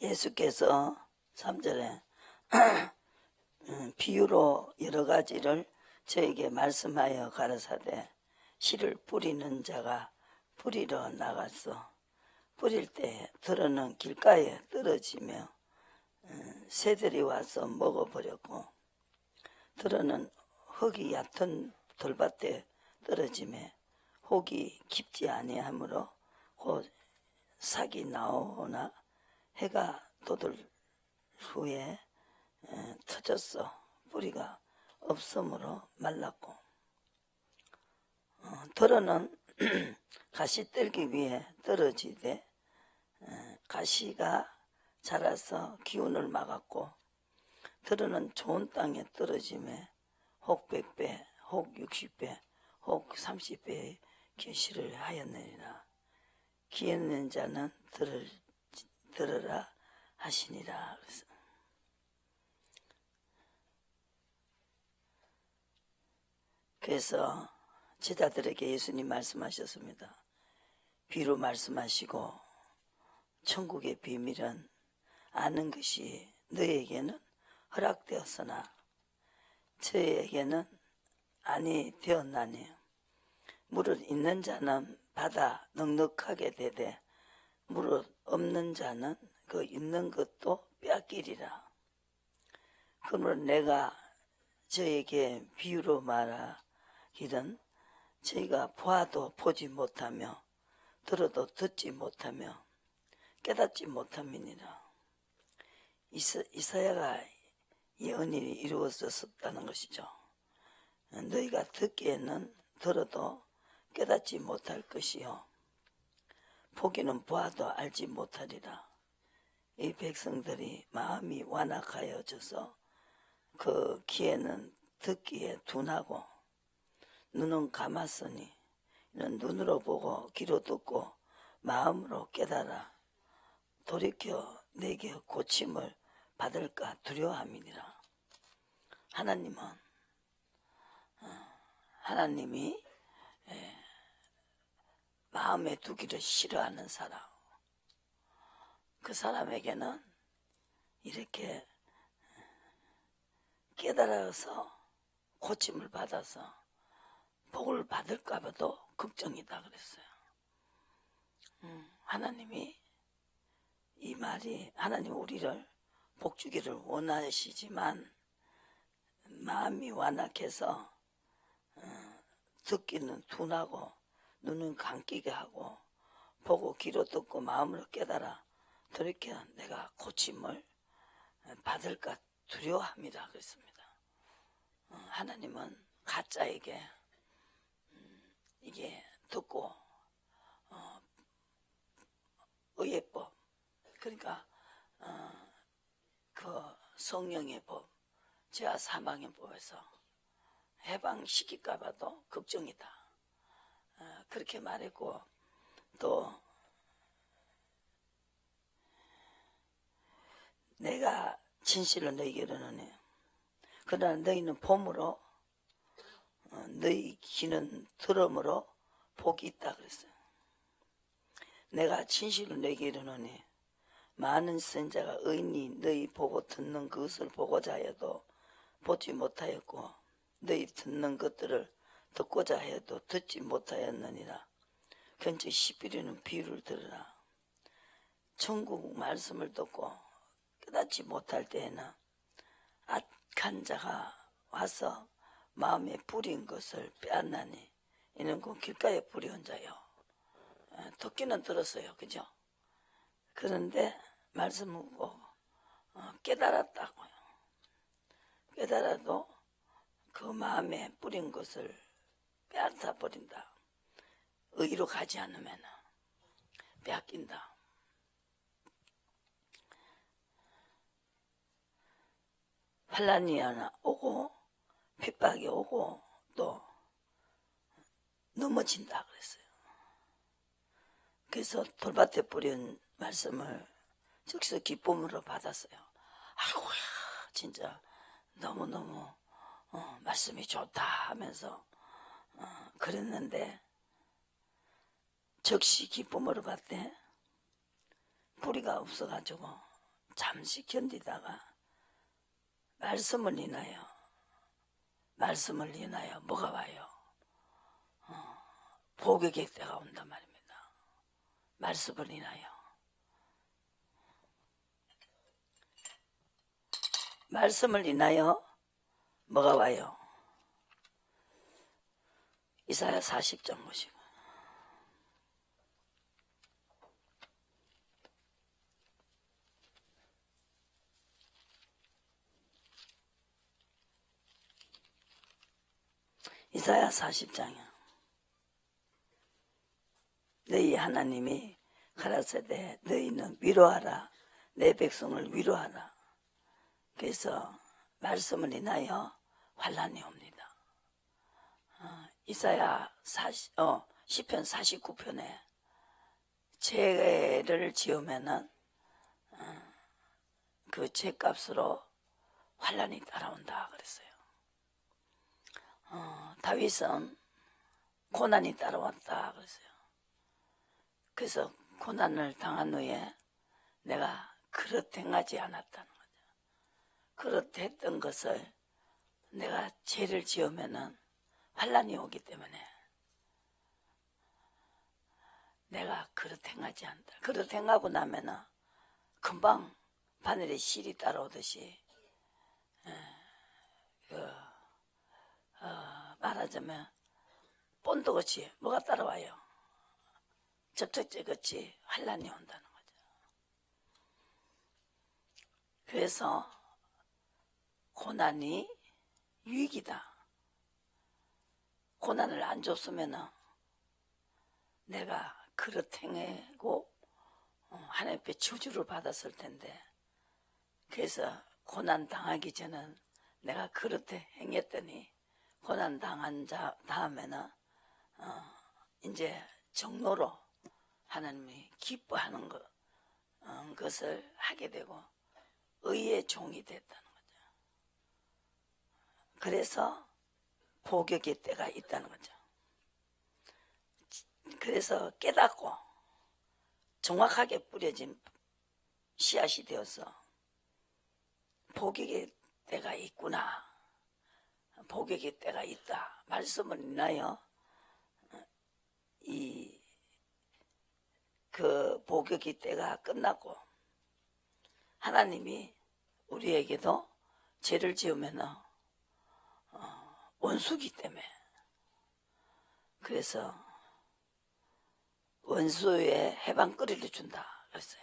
예수께서 3절에 음, 비유로 여러 가지를 저에게 말씀하여 가라사대 씨를 뿌리는 자가 뿌리러 나갔어. 뿌릴 때 들어는 길가에 떨어지며 음, 새들이 와서 먹어버렸고 들어는 흙이 얕은 돌밭에 떨어짐에 혹이 깊지 아니하므로 곧 삭이 나오나 해가 돋을 후에 에, 터졌어 뿌리가 없으므로 말랐고 어, 들어는 가시 뜰기 위해 떨어지되 에, 가시가 자라서 기운을 막았고 들어는 좋은 땅에 떨어짐에 혹 100배, 혹 60배, 혹 30배의 계시를 하였느니라. 기있는 자는 들을, 들으라 하시니라. 그래서 그래서 제자들에게 예수님 말씀하셨습니다. 비로 말씀하시고 천국의 비밀은 아는 것이 너에게는 허락되었으나 저에게는 아니 되었나니 무릇 있는 자는 받아 넉넉하게 되되 무릇 없는 자는 그 있는 것도 빼앗기리라. 그러므로 내가 저에게 비유로 말하기는 저희가 보아도 보지 못하며 들어도 듣지 못하며 깨닫지 못함이니라. 이사, 이사야가 예언이 이루어졌다는 것이죠. 너희가 듣기에는 들어도 깨닫지 못할 것이요. 보기는 보아도 알지 못하리라. 이 백성들이 마음이 완악하여져서 그 귀에는 듣기에 둔하고 눈은 감았으니 이는 눈으로 보고 귀로 듣고 마음으로 깨달아 돌이켜 내게 고침을 받을까 두려워함이니라. 하나님은 어, 하나님이 에, 마음에 두기를 싫어하는 사람 그 사람에게는 이렇게 깨달아서 고침을 받아서 복을 받을까 봐도 걱정이다 그랬어요. 음, 하나님이 이 말이 하나님 우리를 복주기를 원하시지만 마음이 완악해서 어, 듣기는 둔하고 눈은 감기게 하고 보고 귀로 듣고 마음으로 깨달아 돌이켜 내가 고침을 받을까 두려워합니다 그랬습니다. 어, 하나님은 가짜에게 음, 이게 듣고 어, 의예법 그러니까 어, 그 성령의 법, 죄와 사망의 법에서 해방시킬까 봐도 걱정이다. 어, 그렇게 말했고 또 내가 진실로 너희에게 이르노니 그러나 너희는 봄으로 어, 너희 귀는 들음으로 복이 있다 그랬어요. 내가 진실로 너희에게 이르노니 많은 선자가 의인이 너희 보고 듣는 그것을 보고자 하여도 보지 못하였고 너희 듣는 것들을 듣고자 해도 듣지 못하였느니라. 근처 시비리는 비유를 들으라. 천국 말씀을 듣고 깨닫지 못할 때에는 악한 자가 와서 마음에 뿌린 것을 빼앗나니 이는 그 길가에 뿌리온 자요. 에, 듣기는 들었어요. 그죠? 그런데 말씀을 보고 어, 깨달았다고요. 깨달아도 그 마음에 뿌린 것을 빼앗아 버린다. 의로 가지 않으면 빼앗긴다. 환란이 하나 오고 핍박이 오고 또 넘어진다 그랬어요. 그래서 돌밭에 뿌린 말씀을 즉시 기쁨으로 받았어요. 아이고야 진짜 너무너무 어, 말씀이 좋다 하면서 어, 그랬는데 즉시 기쁨으로 받대 뿌리가 없어가지고 잠시 견디다가 말씀을 인하여 말씀을 인하여 뭐가 와요? 어, 복의 때가 온단 말입니다. 말씀을 인하여 말씀을 인하여 뭐가 와요? 이사야 40장 보시고 이사야 40장이야. 너희 하나님이 가라사대 너희는 위로하라 내 백성을 위로하라. 그래서 말씀을 인하여 환란이 옵니다. 어, 이사야 40, 어, 시편 49편에 죄를 지으면은 어, 그 죄값으로 환란이 따라온다 그랬어요. 어, 다윗은 고난이 따라왔다 그랬어요. 그래서 고난을 당한 후에 내가 그릇 행하지 않았다는 거죠. 그릇 했던 것을 내가 죄를 지으면은 환란이 오기 때문에 내가 그릇 행하지 않다. 그릇 행하고 나면은 금방 바늘에 실이 따라오듯이 에, 그, 어, 말하자면 본드같이 뭐가 따라와요. 접촉제같이 환란이 온다는 거죠. 그래서 고난이 유익이다. 고난을 안 줬으면은 내가 그릇 행하고 어, 하나님 앞에 저주를 받았을 텐데 그래서 고난 당하기 전은 내가 그릇 행했더니 고난 당한 자 다음에는 어, 이제 정로로 하나님이 기뻐하는 것, 어, 것을 하게 되고 의의 종이 됐다는 거죠. 그래서 복역의 때가 있다는 거죠. 그래서 깨닫고 정확하게 뿌려진 씨앗이 되어서 복역의 때가 있구나. 복역의 때가 있다. 말씀을 인하여 이그 복역의 때가 끝났고 하나님이 우리에게도 죄를 지으면 어, 원수기 때문에 그래서 원수의 해방거리를 준다 그랬어요.